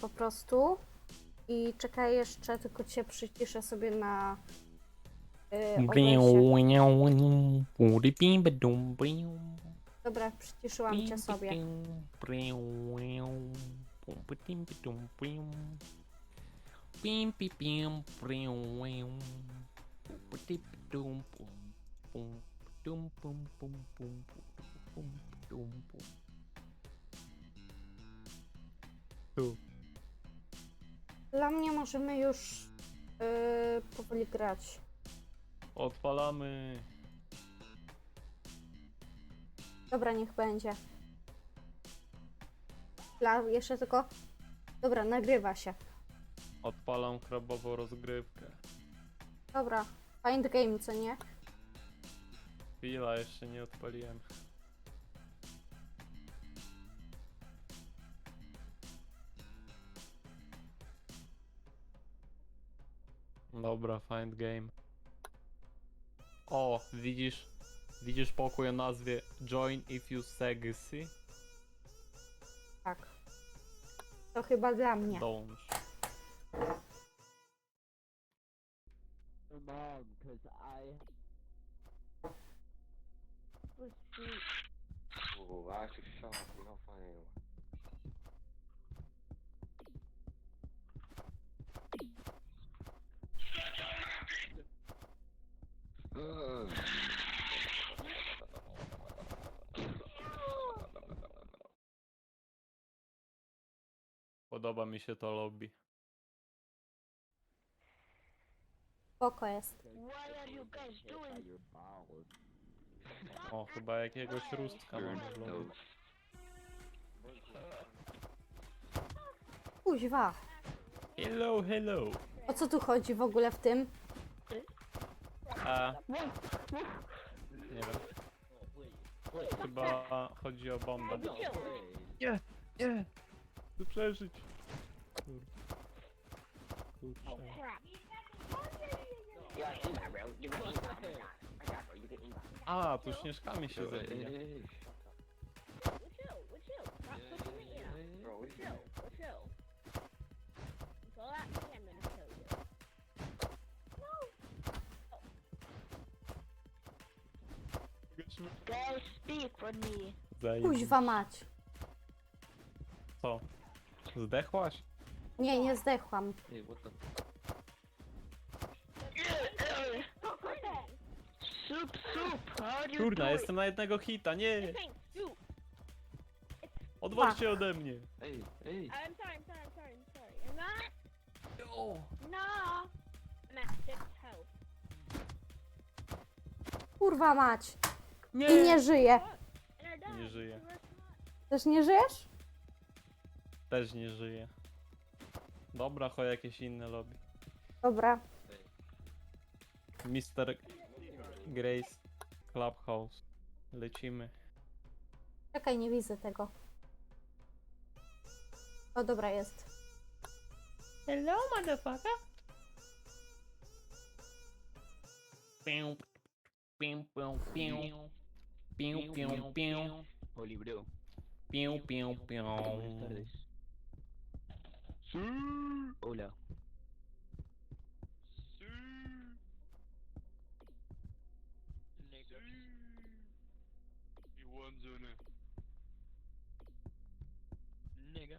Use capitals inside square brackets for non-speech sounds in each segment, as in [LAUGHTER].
po prostu. I czekaj jeszcze, tylko cię przyciszę sobie na yy. Dobra, przyciszyłam cię sobie. Dla mnie możemy już yy, powoli grać. Odpalamy. Dobra, niech będzie. Dla, jeszcze tylko. Dobra, nagrywa się. Odpalam krabową rozgrywkę. Dobra, find game, co nie? Chwila, jeszcze nie odpaliłem. Dobra, find game. O, widzisz? Widzisz pokój o nazwie Join if you sexy? Tak. To chyba dla mnie. Dołącz. Ooh, Podoba mi się to lobby. Spoko jest. What are you guys doing? O, chyba jakiegoś rustka mamy w lobby. Kuźwa. Hello, hello. O co tu chodzi w ogóle w tym? A. Nie wiem. Chyba chodzi o bombę. Nie, nie. Chcę przeżyć. Kur- Kurczę. Crap. A, tu śnieżkami się zabija. Hey, Chill, chill. Stop pushing me out. Bro, what you Chill, chill. That's all I am gonna tell you. Guys, speak for me. Zajebiście. Kuźwa mać. Co? Zdechłaś? Nie, nie zdechłam. Hey, what the? How do you Kurna, do jestem na jednego hita, nie! Odwal się ode mnie! Hey, hey. I'm sorry, I'm sorry, I'm sorry, I'm sorry. I'm not. No. I'm at six health. Kurwa mać. I nie żyje. And I died. Nie żyje. Też nie żyjesz? Też nie żyje. Dobra, cho jakieś inne lobby. Dobra. Mr. Grace Clubhouse. Lecimy. Czekaj, nie widzę tego. O, dobra, jest. Hello, motherfucker. Piu, piu, piu, piu. Piu, piu, piu. Piu, piu, piu. Buenas tardes. Hola. Nigga.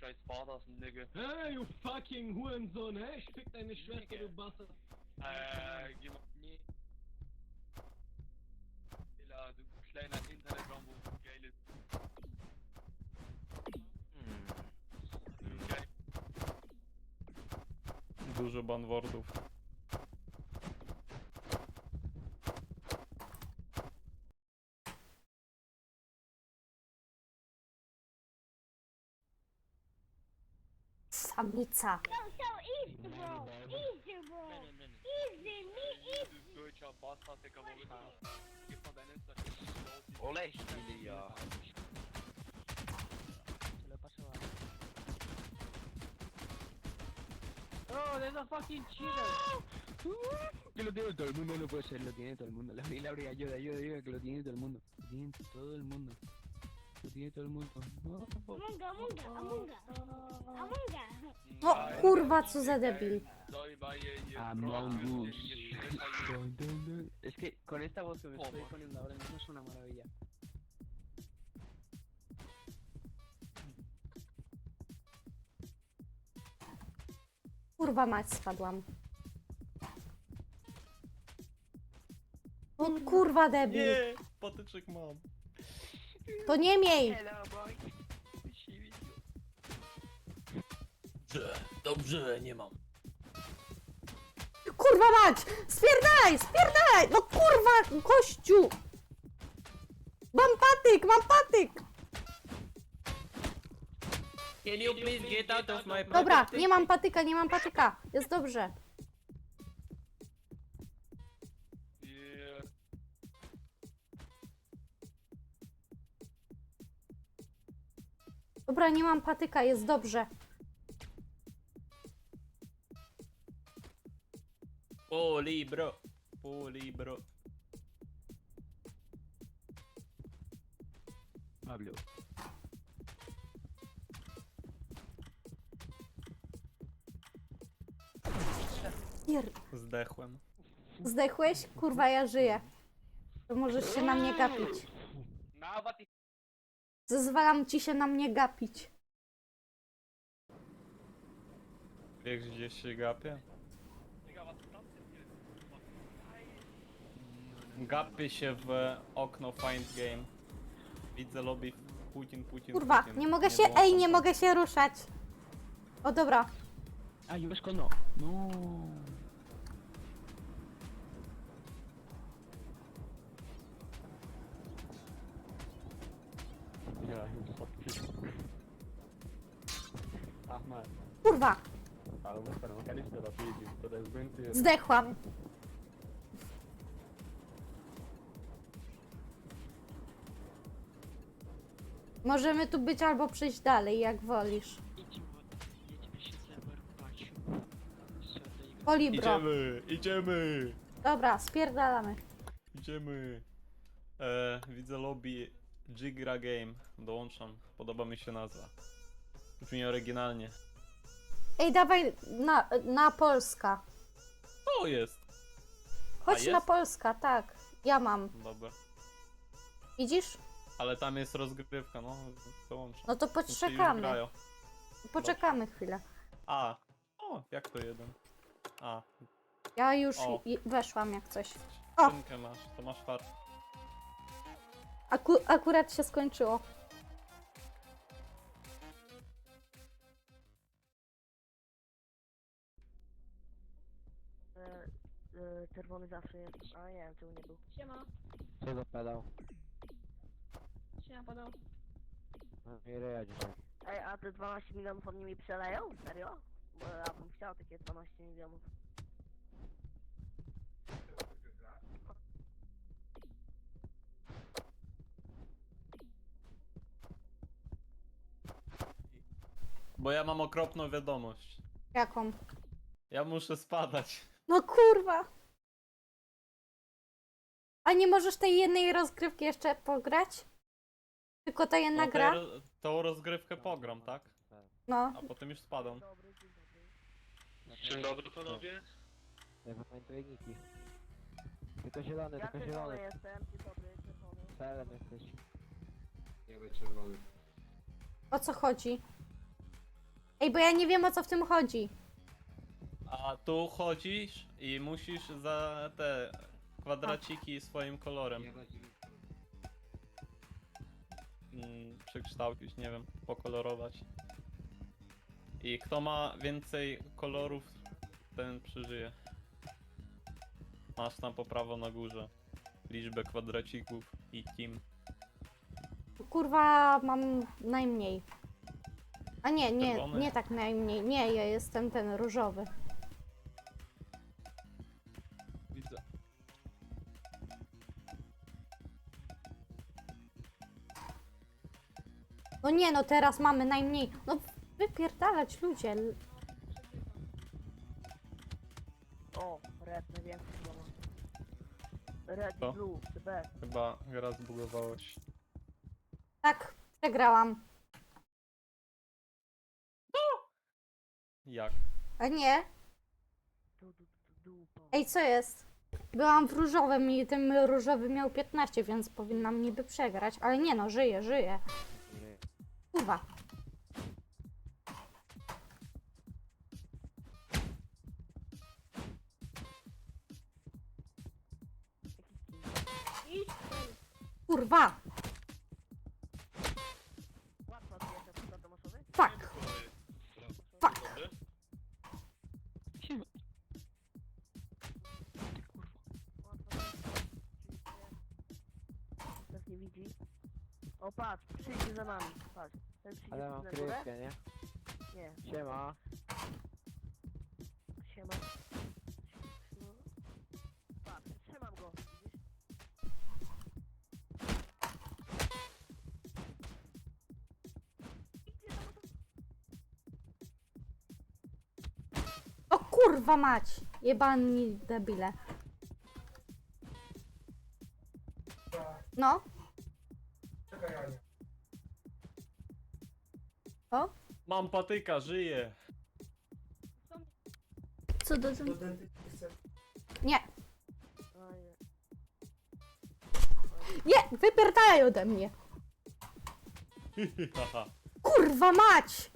Scheiß Vater ist ein Nigge. Hey, you fucking Hurensohn, hey? Ich fick deine Schwester, du Bastard. Äh, geh mal. Nee. Illa, du kleiner Internet-Rambo, geile. Dużo banwordów. Samica. So, so Oh, there's a fucking cheater. Que lo tiene todo el mundo, no puede ser, lo tiene todo el mundo. La la abrí, ayuda, ayuda, ayuda, que lo tiene todo el mundo. Lo tiene todo el mundo. Tiene todo el mundo. No, Amunga, amunga, amunga. Amunga. No kurwa, co za debil. Among Us. Es que con esta voz que me estoy poniendo ahora mismo es una maravilla. Kurwa mać, spadłam. O kurwa debil. Nie! Patyczek mam. To nie miej. Dobrze, nie mam. Kurwa mać! Spierdalaj, spierdalaj! No kurwa, kościu! Mam patyk, mam patyk! Can you please get out of my Dobra, nie mam patyka, nie mam patyka. Jest dobrze. Dobra, nie mam patyka, jest dobrze. Poli, bro. Poli, bro. Pablo. Pier... Zdechłem. Zdechłeś? Kurwa, ja żyję. To możesz się na mnie gapić. Zezwalam ci się na mnie gapić. Wiesz gdzieś się gapię? Gapię się w okno Find Game. Widzę lobby Putin, Putin, Kurwa, Putin. nie mogę się... włączam Ej, nie mogę się ruszać. O dobra. Ah, yo ves no. Kurwa, ale muszę to zdechłam. Możemy tu być albo przejść dalej, jak wolisz. Woli bro. Idziemy, idziemy, Dobra, spierdalamy. idziemy. E, widzę lobby Jigra Game. Dołączam. Podoba mi się nazwa. Brzmi oryginalnie. Ej, dawaj na, na Polska. To jest. Chodź jest? na Polska, tak. Ja mam. Dobra. Widzisz? Ale tam jest rozgrywka, no. Dołączam. No to już poczekamy. grają. Poczekamy chwilę. A. O, jak to jeden? A, Ja już O. i- weszłam jak coś. O. skrzynkę masz, to masz fart. Aku akurat się skończyło. E, e, czerwony zawsze jest. A nie wiem, czemu nie był. Siema. Co za pedał? Siema, padał. Nie reja dzisiaj. Ej, a te 12 milionów oni mi przeleją? Serio? Bo ja bym chciał takie 12 milionów. Bo ja mam okropną wiadomość. Jaką? Ja muszę spadać. No kurwa. A nie możesz tej jednej rozgrywki jeszcze pograć? Tylko ta jedna No, gra? tej ro- tą rozgrywkę pogram, tak? No. A potem już spadam. Dzień dobry. Dzień dobry panowie. Ja pamiętuję Niki. Tylko zielony, Ja tylko czerwony zielony. jestem, dzień dobry, czerwony. Celem jesteś. Nie być czerwony. O co chodzi? Ej, bo ja nie wiem o co w tym chodzi. A tu chodzisz i musisz za te kwadraciki swoim kolorem mm, przekształcić, nie wiem, pokolorować. I kto ma więcej kolorów, ten przeżyje. Masz tam po prawo na górze liczbę kwadracików i team. Kurwa, mam najmniej. A nie, nie, Czerwony. nie tak najmniej. Nie, ja jestem ten różowy. No nie, no teraz mamy najmniej. No wypierdalać ludzie. O, red, największy chyba ma. Red Co? i blue, the best. Chyba gra zbugowała się. Tak, Przegrałam. Jak? A nie. Du, du, du, dupa. Ej, co jest? Byłam w różowym i tym różowy miał 15, więc powinnam niby przegrać. Ale nie no, żyję, żyję. Patrz, przyjdzie za nami. Patrz. Ten przyjdzie Ale mam na górę. nie? Nie. Siema. Siema. No. Patrz, trzymam go. Widzisz? O kurwa mać. Jebani debile. No. Mam patyka, żyję. Co do... Nie. O nie. Nie! Wypierdalaj ode mnie. [LAUGHS] Kurwa mać!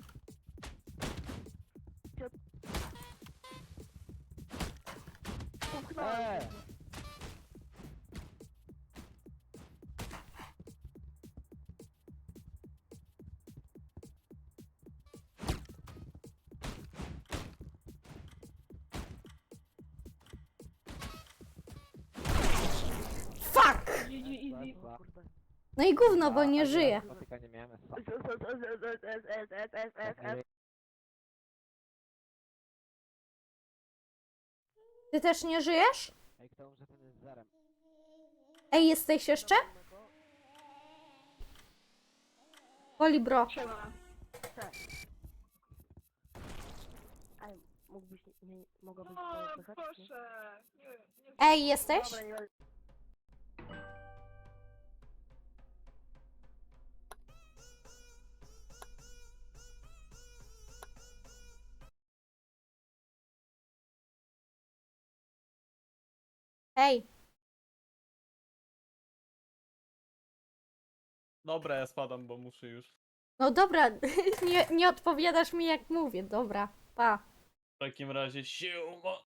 No i gówno, bo nie żyje. Patyka nie miałem. S, s, s, s, s, s, s, s, s, s, s. Ty też nie żyjesz? Ej, kto umrze, ten jest zerem. Ej, jesteś jeszcze? Woli bro. Siema. Ej, mógłbyś, nie, mogłabyś O, proszę. Nie, nie. Ej, jesteś? Dobra, nie będę. Ej, Dobra, ja spadam, bo muszę już. no dobra, [LAUGHS] nie, nie odpowiadasz mi jak mówię, dobra, pa. W takim razie siema.